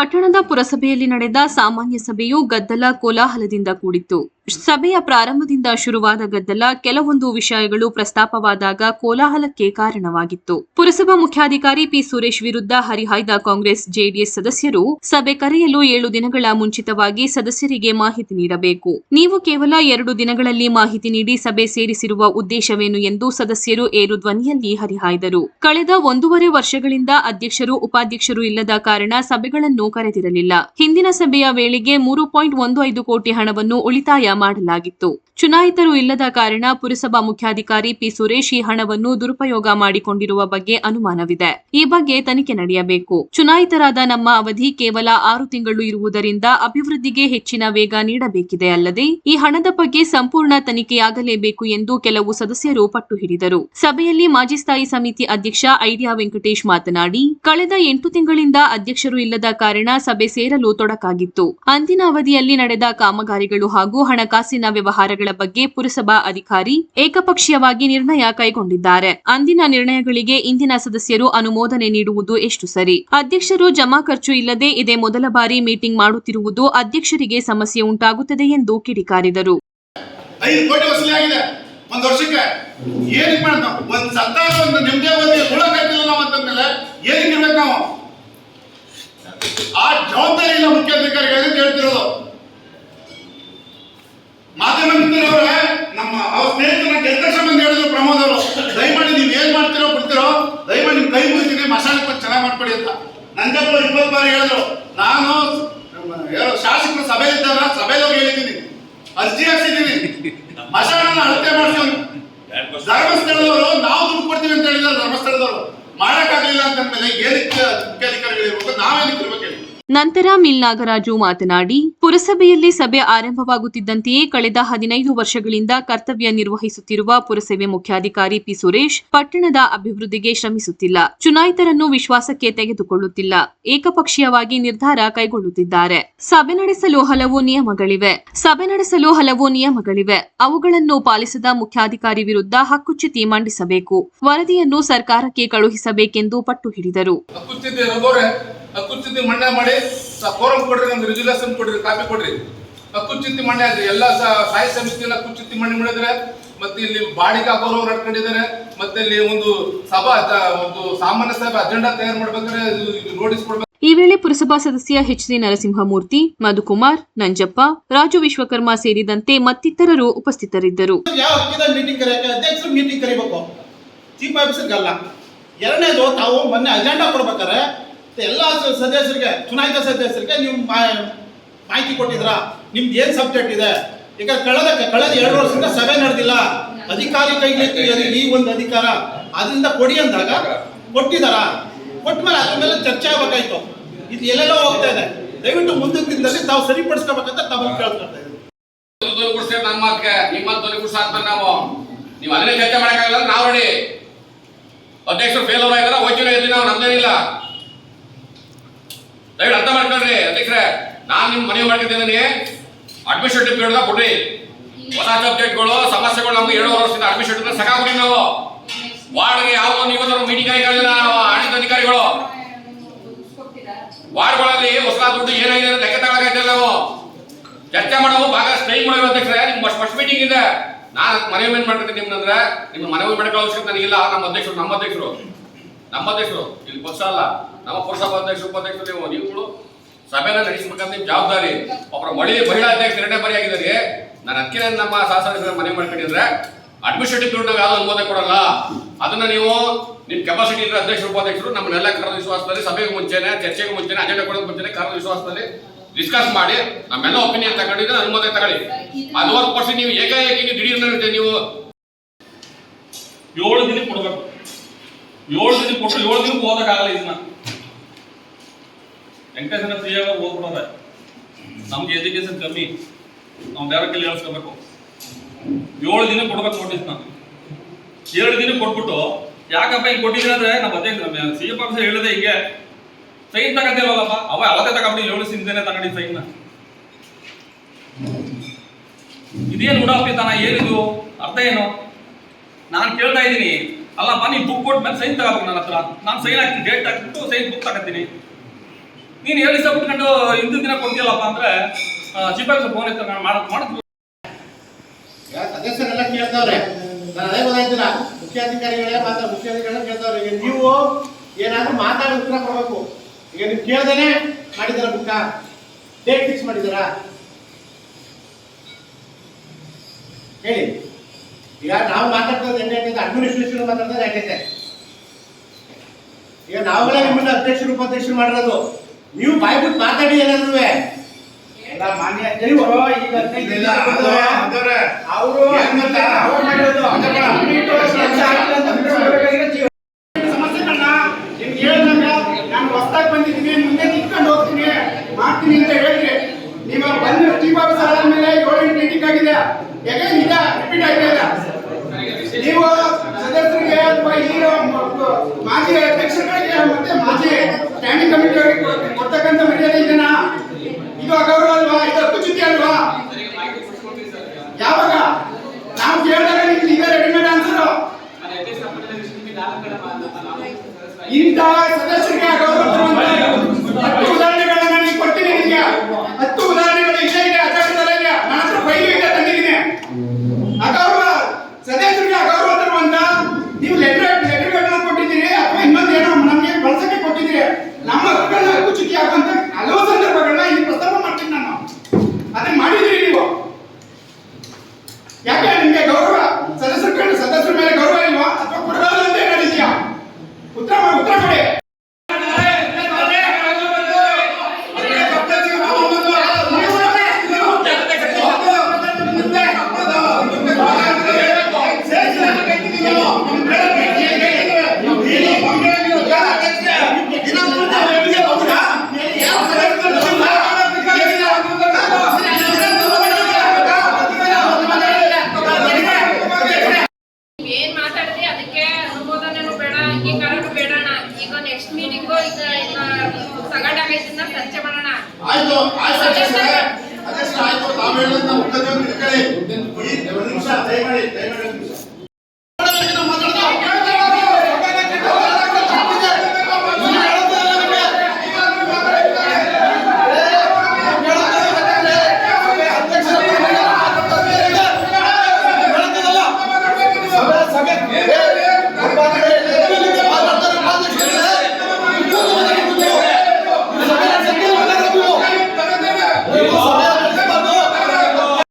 ಪಟ್ಟಣದ ಪುರಸಭೆಯಲ್ಲಿ ನಡೆದ ಸಾಮಾನ್ಯ ಸಭೆಯು ಗದ್ದಲ ಕೋಲಾಹಲದಿಂದ ಕೂಡಿತ್ತು. ಸಭೆಯ ಪ್ರಾರಂಭದಿಂದ ಶುರುವಾದ ಗದ್ದಲ ಕೆಲವೊಂದು ವಿಷಯಗಳು ಪ್ರಸ್ತಾಪವಾದಾಗ ಕೋಲಾಹಲಕ್ಕೆ ಕಾರಣವಾಗಿತ್ತು. ಪುರಸಭಾ ಮುಖ್ಯಾಧಿಕಾರಿ ಪಿ ಸುರೇಶ್ ವಿರುದ್ಧ ಹರಿಹಾಯ್ದ ಕಾಂಗ್ರೆಸ್ ಜೆಡಿಎಸ್ ಸದಸ್ಯರು ಸಭೆ ಕರೆಯಲು ಏಳು ದಿನಗಳ ಮುಂಚಿತವಾಗಿ ಸದಸ್ಯರಿಗೆ ಮಾಹಿತಿ ನೀಡಬೇಕು. ನೀವು ಕೇವಲ ಎರಡು ದಿನಗಳಲ್ಲಿ ಮಾಹಿತಿ ನೀಡಿ ಸಭೆ ಸೇರಿಸಿರುವ ಉದ್ದೇಶವೇನು ಎಂದು ಸದಸ್ಯರು ಏರು ಧ್ವನಿಯಲ್ಲಿ ಹರಿಹಾಯ್ದರು. ಕಳೆದ ಒಂದೂವರೆ ವರ್ಷಗಳಿಂದ ಅಧ್ಯಕ್ಷರು ಉಪಾಧ್ಯಕ್ಷರು ಇಲ್ಲದ ಕಾರಣ ಸಭೆಗಳನ್ನು ಕರೆದಿರಲಿಲ್ಲ. ಹಿಂದಿನ ಸಭೆಯ ವೇಳೆಗೆ ಮೂರು ಪಾಯಿಂಟ್ ಒಂದು ಐದು ಕೋಟಿ ಹಣವನ್ನು ಉಳಿತಾಯ ಮಾಡಲಾಗಿತ್ತು. ಚುನಾಯಿತರು ಇಲ್ಲದ ಕಾರಣ ಪುರಸಭಾ ಮುಖ್ಯಾಧಿಕಾರಿ ಪಿ ಸುರೇಶ್ ಈ ಹಣವನ್ನು ದುರುಪಯೋಗ ಮಾಡಿಕೊಂಡಿರುವ ಬಗ್ಗೆ ಅನುಮಾನವಿದೆ. ಈ ಬಗ್ಗೆ ತನಿಖೆ ನಡೆಯಬೇಕು. ಚುನಾಯಿತರಾದ ನಮ್ಮ ಅವಧಿ ಕೇವಲ ಆರು ತಿಂಗಳು ಇರುವುದರಿಂದ ಅಭಿವೃದ್ಧಿಗೆ ಹೆಚ್ಚಿನ ವೇಗ ನೀಡಬೇಕಿದೆ ಅಲ್ಲದೆ, ಈ ಹಣದ ಬಗ್ಗೆ ಸಂಪೂರ್ಣ ತನಿಖೆಯಾಗಲೇಬೇಕು ಎಂದು ಕೆಲವು ಸದಸ್ಯರು ಪಟ್ಟು ಹಿಡಿದರು ಸಭೆಯಲ್ಲಿ ಮಾಜಿ ಸ್ಥಾಯಿ ಸಮಿತಿ ಅಧ್ಯಕ್ಷ ಐಡಿಯಾ ವೆಂಕಟೇಶ್ ಮಾತನಾಡಿ, ಕಳೆದ ಎಂಟು ತಿಂಗಳಿಂದ ಅಧ್ಯಕ್ಷರು ಇಲ್ಲದ ಕಾರಣ ಸಭೆ ಸೇರಲು ತೊಡಕಾಗಿತ್ತು. ಅಂದಿನ ಅವಧಿಯಲ್ಲಿ ನಡೆದ ಕಾಮಗಾರಿಗಳು ಹಾಗೂ ಹಣಕಾಸಿನ ವ್ಯವಹಾರಗಳ ಬಗ್ಗೆ ಪುರಸಭಾ ಅಧಿಕಾರಿ ಏಕಪಕ್ಷೀಯವಾಗಿ ನಿರ್ಣಯ ಕೈಗೊಂಡಿದ್ದಾರೆ. ಅಂದಿನ ನಿರ್ಣಯಗಳಿಗೆ ಇಂದಿನ ಸದಸ್ಯರು ಅನುಮೋದನೆ ನೀಡುವುದು ಎಷ್ಟು ಸರಿ? ಅಧ್ಯಕ್ಷರು ಜಮಾ ಖರ್ಚು ಇಲ್ಲದೆ ಇದೇ ಮೊದಲ ಬಾರಿ ಮೀಟಿಂಗ್ ಮಾಡುತ್ತಿರುವುದು ಅಧ್ಯಕ್ಷರಿಗೆ ಸಮಸ್ಯೆ ಉಂಟಾಗುತ್ತದೆ ಎಂದು ಕಿಡಿಕಾರಿದರು. ಆ ಜವಾಬ್ದಾರಿ ಇಲ್ಲ ಅಂತ ಹೇಳ್ತಿರೋದು. ಮಾಧ್ಯಮ ನಮ್ಮ ಅವ್ರ ಸ್ನೇಹಿತನ ಗೆದ್ದ ಸಂಬಂಧ ಹೇಳಿದ್ರು ಪ್ರಮೋದ್ ಅವರು ದಯಮಾಡಿ ನೀವು ಏನ್ ಮಾಡ್ತಿರೋ ಬಿಡ್ತಿರೋ ದಯಮಾಡಿ ನಿಮ್ ಕೈ ಮುಗಿತೀನಿ ಮಸಾಲೆ ಕೊಟ್ಟು ಚೆನ್ನಾಗಿ ಮಾಡ್ಕೊಡಿ ಅಂತ. ನಂಜಪ್ಪ ಇಪ್ಪತ್ತು ಬಾರಿ ಹೇಳಿದ್ರು. ನಾನು ಶಾಸಕರ ಸಭೆ ಇದ್ದಾರ ಸಭೆಯಲ್ಲಿ ಹೋಗಿ ಹೇಳಿದ್ದೀನಿ. ಅರ್ಜಿ ಹಾಕ್ಸಿದ್ದೀನಿ. ಮಸಾಲನ ಅಳತೆ ಮಾಡಿಸ್ಕೊಂಡು ಧರ್ಮಸ್ಥಳದವರು, ನಾವು ದುಡ್ಡು ಕೊಡ್ತೀವಿ ಅಂತ ಹೇಳಿದ್ರೆ ಧರ್ಮಸ್ಥಳದವರು. ಮಾಡಕ್ಕಾಗ್ಲಿಲ್ಲ ಅಂತಂದ್ಮೇಲೆ ಏನಕ್ಕೆ ಮುಖ್ಯಾಧಿಕಾರಿಗಳು ಇರ್ಬೇಕು ನಾವೇನಕ್ಕೆ ಇರ್ಬೇಕು ಹೇಳಿ. ನಂತರ ಮಿಲ್ ನಾಗರಾಜು ಮಾತನಾಡಿ, ಪುರಸಭೆಯಲ್ಲಿ ಸಭೆ ಆರಂಭವಾಗುತ್ತಿದ್ದಂತೆಯೇ ಕಳೆದ ಹದಿನೈದು ವರ್ಷಗಳಿಂದ ಕರ್ತವ್ಯ ನಿರ್ವಹಿಸುತ್ತಿರುವ ಪುರಸಭೆ ಮುಖ್ಯಾಧಿಕಾರಿ ಪಿ ಸುರೇಶ್ ಪಟ್ಟಣದ ಅಭಿವೃದ್ಧಿಗೆ ಶ್ರಮಿಸುತ್ತಿಲ್ಲ. ಚುನಾಯಿತರನ್ನು ವಿಶ್ವಾಸಕ್ಕೆ ತೆಗೆದುಕೊಳ್ಳುತ್ತಿಲ್ಲ. ಏಕಪಕ್ಷೀಯವಾಗಿ ನಿರ್ಧಾರ ಕೈಗೊಳ್ಳುತ್ತಿದ್ದಾರೆ. ಸಭೆ ನಡೆಸಲು ಹಲವು ನಿಯಮಗಳಿವೆ. ಸಭೆ ನಡೆಸಲು ಹಲವು ನಿಯಮಗಳಿವೆ. ಅವುಗಳನ್ನು ಪಾಲಿಸದ ಮುಖ್ಯಾಧಿಕಾರಿ ವಿರುದ್ಧ ಹಕ್ಕುಚ್ಯುತಿ ಮಂಡಿಸಬೇಕು. ವರದಿಯನ್ನು ಸರ್ಕಾರಕ್ಕೆ ಕಳುಹಿಸಬೇಕೆಂದು ಪಟ್ಟು ಹಿಡಿದರು. ಹಕ್ಕುಚ್ಚಿತಿ ಮಣ್ಣ ಮಾಡಿ ಫೋರಂ ಕೊಡ್ರಿ ನಮ್ಗೆ ರೆಜುಲೇಷನ್ ಕೊಡ್ರಿ ಕಾಪಿ ಕೊಡ್ರಿ. ಹಕ್ಕುಚ್ಚಿತಿ ಮಣ್ಣೆ ಆದ್ರೆ ಎಲ್ಲ ಸಾಯಿ ಸಮಿತಿಯಲ್ಲಿ ಹಕ್ಕುಚ್ಚಿತಿ ಮಣ್ಣೆ ಮಾಡಿದ್ರೆ. ಮತ್ತೆ ಇಲ್ಲಿ ಬಾಡಿಗೆ ಹಾಕೋರು ನಡ್ಕೊಂಡಿದ್ದಾರೆ ಮತ್ತೆ ಇಲ್ಲಿ ಒಂದು ಸಭಾ ಒಂದು ಸಾಮಾನ್ಯ ಸಭೆ ಅಜೆಂಡಾ ತಯಾರು ಮಾಡ್ಬೇಕಾದ್ರೆ ನೋಟಿಸ್ ಕೊಡ್ಬೇಕು. ಈ ವೇಳೆ ಪುರಸಭಾ ಸದಸ್ಯ ಎಚ್ ಡಿ ನರಸಿಂಹಮೂರ್ತಿ ಮಧುಕುಮಾರ್ ನಂಜಪ್ಪ ರಾಜು ವಿಶ್ವಕರ್ಮ ಸೇರಿದಂತೆ ಮತ್ತಿತರರು ಉಪಸ್ಥಿತರಿದ್ದರು. ಯಾವ ಮೀಟಿಂಗ್ ಅಧ್ಯಕ್ಷರು ಮೀಟಿಂಗ್ ಕರಿಬೇಕು? ಚೀಫ್ ಆಫೀಸರ್ಗೆ ಅಲ್ಲ. ಎರಡನೇದು ತಾವು ಮೊನ್ನೆ ಅಜೆಂಡಾ ಕೊಡ್ಬೇಕಾರೆ ಎಲ್ಲ ಸದಸ್ಯರಿಗೆ, ಚುನಾಯಿತ ಸದಸ್ಯರಿಗೆ ನೀವು ಮಾಹಿತಿ ಕೊಟ್ಟಿದ್ರಾ ನಿಮ್ದು ಏನು ಸಬ್ಜೆಕ್ಟ್ ಇದೆ? ಈಗ ಕಳೆದ ಕಳೆದ ಎರಡು ವರ್ಷದಿಂದ ಸಭೆ ನಡೆದಿಲ್ಲ. ಅಧಿಕಾರಿ ಕೈಗೆ ಈ ಒಂದು ಅಧಿಕಾರ. ಅದರಿಂದ ಕೊಡಿ ಅಂದಾಗ ಕೊಟ್ಟಿದಾರ ಕೊಟ್ಟ ಮೇಲೆ ಅದ್ರ ಮೇಲೆ ಚರ್ಚೆ ಆಗಬೇಕಾಯ್ತು. ಇದು ಎಲ್ಲೆಲ್ಲೋ ಹೋಗ್ತಾ ಇದೆ. ದಯವಿಟ್ಟು ಮುಂದಿನ ದಿನದಲ್ಲಿ ತಾವು ಸರಿಪಡಿಸ್ಕೋಬೇಕಂತ ತಾವು ಕೇಳ್ತಾ ಇದ್ದೀವಿ. ಧ್ವನಿಗೂಡಿಸ್ತೇವೆ ನನ್ನ ಮಾತಿಗೆ ನಿಮ್ಮ ಧ್ವನಿಗೂಡಿಸಾದ್ಮೇಲೆ ನಾವು ನೀವು ಅದನ್ನೇ ಮಾಡೋಕ್ಕಾಗಲ್ಲ ನಾವು ನೋಡಿ ಅಧ್ಯಕ್ಷರು ಫೇಲ್ ಅವ್ರ ಹೋಗ್ತೀವಿ ನಾವು ನಮ್ದೇನಿಲ್ಲ. ದಯವಿಟ್ಟು ಅರ್ಥ ಮಾಡ್ಕೊಳ್ರಿ. ಅಧ್ಯಕ್ಷರೇ, ನಾನು ನಿಮ್ಮ ಮನವಿ ನನಗೆ ಅಡ್ಮಿನಿಸ್ಟ್ರೇಟಿವ್ ಪೀರಿಯಡ್ ಕೊಡ್ರಿ. ಹೊಸ ಸಬ್ಜೆಕ್ಟ್ಗಳು ಸಮಸ್ಯೆಗಳು ನಮ್ಗೆ ಏಳು ವರ್ಷದಿಂದ ಅಡ್ಮಿನಿಸ್ಟ್ರೇಟಿವ್ ಸಾಕಾಗ್ಬಿಡಿ ನಾವು. ವಾರ್ಡ್ಗೆ ಯಾವ ನೀವು ಮೀಟಿಂಗ್ ಆಗಿರಲಿಲ್ಲ ಆಡಳಿತ ಅಧಿಕಾರಿಗಳು. ವಾರ್ಡ್ಗಳಲ್ಲಿ ಹೊಸ ದುಡ್ಡು ಏನಾಗಿದೆ ಲೆಕ್ಕ ತಗೊಳಕಾಯ್ತಿಲ್ಲ ನಾವು. ಚರ್ಚೆ ಮಾಡೋವು ಭಾಗ ಸ್ಟ್ರೈಕ್ ಮಾಡೋದು ಅಧ್ಯಕ್ಷರೇ, ನಿಮ್ಗೆ ಫಸ್ಟ್ ಮೀಟಿಂಗ್ ಇದೆ. ನಾನು ಮನವಿ ಏನ್ ಮಾಡ್ತೀನಿ ನಿಮ್ನಂದ್ರೆ ನಿಮ್ಮ ಮನವಿ ಮಾಡ್ಕೊಳ್ಳೋ ಅವಶ್ಯಕತೆ ನನಗಿಲ್ಲ. ನಮ್ಮ ಅಧ್ಯಕ್ಷರು ನಮ್ಮ ಅಧ್ಯಕ್ಷರು. ನಮ್ಮ ಅಧ್ಯಕ್ಷರು, ಇಲ್ಲಿ ಪಕ್ಷ ಅಲ್ಲ, ನಮ್ಮ ಪುರಸಭಾ ಅಧ್ಯಕ್ಷರು ಉಪಾಧ್ಯಕ್ಷರು ನೀವು, ನೀವುಗಳು ಸಭೆನ ನಡೆಸಬೇಕಂತ ನಿಮ್ ಜವಾಬ್ದಾರಿ. ಒಬ್ಬರ ಮಳಿ, ಮಹಿಳಾ ಅಧ್ಯಕ್ಷ ಎರಡನೇ ಬಾರಿ ಆಗಿದ್ದಾರೆ. ನಾನು ಅದಕ್ಕೆ ನಮ್ಮ ಶಾಸನ ಮನೆ ಮಾಡ್ಕೊಂಡಿದ್ರೆ ಅಡ್ಮಿನಿಸ್ಟ್ರೇಟಿವ್ ದುಡ್ಡು ನಾವು ಯಾವ್ದು ಅನುಮೋದನೆ ಕೊಡಲ್ಲ. ಅದನ್ನ ನೀವು ನಿಮ್ ಕೆಪಾಸಿಟಿ ಇದ್ರೆ ಅಧ್ಯಕ್ಷರು, ಉಪಾಧ್ಯಕ್ಷರು ನಮ್ಮನ್ನೆಲ್ಲ ಕರೆದ ವಿಶ್ವಾಸದಲ್ಲಿ, ಸಭೆಗೆ ಮುಂಚೆನೆ, ಚರ್ಚೆಗೆ ಮುಂಚೆನೆ ಅಜೆಂಡಾ ಕೊಡೋದು ಮುಂಚೆನೆ ಕರೆದ ವಿಶ್ವಾಸದಲ್ಲಿ ಡಿಸ್ಕಸ್ ಮಾಡಿ, ನಮ್ಮೆಲ್ಲ ಒಪಿನಿಯನ್ ತಗೊಂಡಿದ್ರೆ ಅನುಮೋದನೆ ತಗೊಳ್ಳಿ. ಅದು ಪರ್ಸೆಂಟ್ ನೀವು ಏಕಾಏಕಿ ದಿಢೀರ್ನ ನೀವು ಏಳು ದಿನ ಕೊಡ್ಬೇಕು. ಏಳು ದಿನ ಕೊಟ್ಟು ಏಳು ದಿನಕ್ಕೆ ಓದಕ್ಕಾಗಲ್ಲ ಇದನ್ನ. ವೆಂಕಟೇಶನ ಫ್ರೀ ಆಗ ಓದ್ಬಿಡೋದ. ನಮ್ಗೆ ಎಜುಕೇಶನ್ ಕಮ್ಮಿ. ನಾವು ಬೇರೆ ಕೈಲಿ ಹೇಳ್ಸ್ಕೋಬೇಕು. ಏಳು ದಿನ ಕೊಡ್ಬೇಕು ನೋಟಿಸ್ನ ಏಳು ದಿನ ಕೊಟ್ಬಿಟ್ಟು ಯಾಕಪ್ಪ ಹಿಂಗೆ ಕೊಟ್ಟಿದ್ರೆ ಅಂದ್ರೆ ನಮ್ಮ ಅಧ್ಯಕ್ಷ ಸಿ ಎಫ್ ಆಫೀಸರ್ ಹೇಳಿದೆ ಹಿಂಗೆ. ಸೈನ್ ತಗೊಂತಿಲ್ವಲ್ಲಪ್ಪ ಅವ ಅವತ್ತೇ ತಗೊಂಡು ಏಳು ಸಿಂಧನೆ ತಗೊಂಡಿ ಸೈನ್ನ ಇದೇನು ಉಡಾಪಿತನ ಏನಿದು? ಅರ್ಥ ಏನು? ನಾನು ಕೇಳ್ತಾ ಇದ್ದೀನಿ. ಅಲ್ಲಪ್ಪ ನೀನು ಬುಕ್ ಕೊಟ್ಟ ಮೇಲೆ ಸೈನ್ ತಗೋಬೇಕು ನನ್ನ ಹತ್ರ. ನಾನು ಸೈನ್ ಹಾಕ್ತೀನಿ ಡೇಟ್ ಹಾಕ್ಬಿಟ್ಟು ಸೈನ್ ಬುಕ್ ತಗೋತೀನಿ. ನೀನು ಹೇಳಿ ಸಹ ಬಿಟ್ಕೊಂಡು ಹಿಂದಿನ ದಿನ ಕೊಡ್ತೀಯಲ್ಲಪ್ಪ ಅಂದ್ರೆ ಆಫೀಸರ್ ಫೋನ್ ಇತ್ತು, ನಾನು ಮಾಡೋದು ಮಾಡಿದ್ವಿ ಈಗ ಸದಸ್ಯರೆಲ್ಲ ಕೇಳ್ತಾವ್ರೆ. ನಾನು ಅದೇ ಗೊತ್ತಾಯ್ತಿಲ್ಲ ಮುಖ್ಯಾಧಿಕಾರಿಗಳೇ ಮಾತ್ರ ಮುಖ್ಯಾಧಿಕಾರಿಗಳೇ ಕೇಳ್ತಾವ್ರೆ. ಈಗ ನೀವು ಏನಾದ್ರೂ ಮಾತಾಡಿ ಉತ್ತರ ಕೊಡಬೇಕು. ಈಗ ನೀವು ಕೇಳ್ದೇನೆ ಮಾಡಿದಾರ ಬುಕ್ಕ ಡೇಟ್ ಫಿಕ್ಸ್ ಮಾಡಿದಾರಾ ಹೇಳಿ. ಈಗ ನಾವು ಮಾತಾಡ್ತದೆ ಹೆಂಗೈತೆ ಅಡ್ಮಿನಿಸ್ಟ್ರೇಷನ್ ಮಾತಾಡ್ತಾರೆ ಹೆಂಗೈತೆ? ಈಗ ನಾವುಗಳೇ ನಿಮ್ಮನ್ನ ಅಧ್ಯಕ್ಷರು ಉಪಾಧ್ಯಕ್ಷರು ಮಾಡಿರೋದು. ನೀವು ಬಾಯ್ ಬಿಟ್ಟು ಮಾತಾಡಿ ಏನಾದ್ರು ಮಾನ್ಯ ನೀವು. ಅವರು ಮಾಡ್ತೀನಿ ಅಂತ ಹೇಳಿದ್ರಿ ನಿಮ್ಮ ಬಂದು ಚೀಫ್ ಆಫೀಸರ್ ಆದ್ಮೇಲೆ ಏಳು ಎಂಟು ಮೀಟಿಂಗ್ ಆಗಿದೆ ಯಾಕೆ ಈಗ ರಿಪೀಟ್ ಆಗ್ತಾ ಇದೆ ನೀವು ಸದಸ್ಯರಿಗೆ ಅಥವಾ ಇಲ್ಲಿರೋ ಮ- ಮಾಜಿ ಮತ್ತೆ ಮಾಜಿ ಸ್ಟ್ಯಾಂಡಿಂಗ್ ಕಮಿಟಿ ಅವರಿಗೆ ಕೊಡ್ತಕ್ಕಂಥ ಮರ್ಯಾದೆ ಇದೆನಾ? ಇದು ಅಗೌರವ ಅಲ್ವಾ ಇದು ಹಕ್ಕುಚ್ಯುತಿ ಅಲ್ವಾ ಯಾವಾಗ ನಾವು ಕೇಳಿದಾಗ ನಿಮ್ಗೆ ಈಗ ರೆಡಿಮೇಡ್ ಆನ್ಸರ್ ಇಂಥ ಸದಸ್ಯರಿಗೆ ಅಗೌರವ ತರುವಂತ ಹತ್ತು ಉದಾಹರಣೆಗಳನ್ನ ನಾನು ಕೊಡ್ತೀನಿ ನಿಮಗೆ ಹತ್ತು ಉದಾಹರಣೆಗಳು ಇಲ್ಲೇ ಇದೆ ಅಧ್ಯಕ್ಷರಲ್ಲೇ ಇದೆ ನನ್ನ ಹತ್ರ ಫೈಲು ಇದೆ ತಂದಿದ್ದೀನಿ ಅಗೌರವ ಸದಸ್ಯರಿಗೆ ಅಗೌರವ ತರುವಂತ ನೀವು ಲೆಟರ್ ಲೆಟರ್ಗಳನ್ನ ಕೊಟ್ಟಿದ್ದೀರಿ ಅಥವಾ ಇನ್ನೊಂದು ಏನೋ ನಮಗೆ ಬಳಸಕ್ಕೆ ಕೊಟ್ಟಿದ್ದೀರಿ ನಮ್ಮ ಹಕ್ಕುಗಳನ್ನ ಹಕ್ಕುಚ್ಯುತಿ ಆಗುವಂತ ಹಲವು ಸಂದರ್ಭಗಳನ್ನ ಇಲ್ಲಿ ಪ್ರಸ್ತಾಪ ಮಾಡ್ತೀನಿ ನಾನು ಅದನ್ನ ಮಾಡಿದ್ದೀರಿ ನೀವು ಯಾಕೆ ನಿಮಗೆ ಗೌರವ? ಸದಸ್ಯರ ಸದಸ್ಯರ ಮೇಲೆ ಗೌರವ ತಗೊಂಡಾಗೈತಿಂದ ಸ್ವಚ್ಛ ಮಾಡೋಣ. ಆಯ್ತು ಆಯ್ತು ಆಯ್ತು ಹೇಳಿದ್ರೆ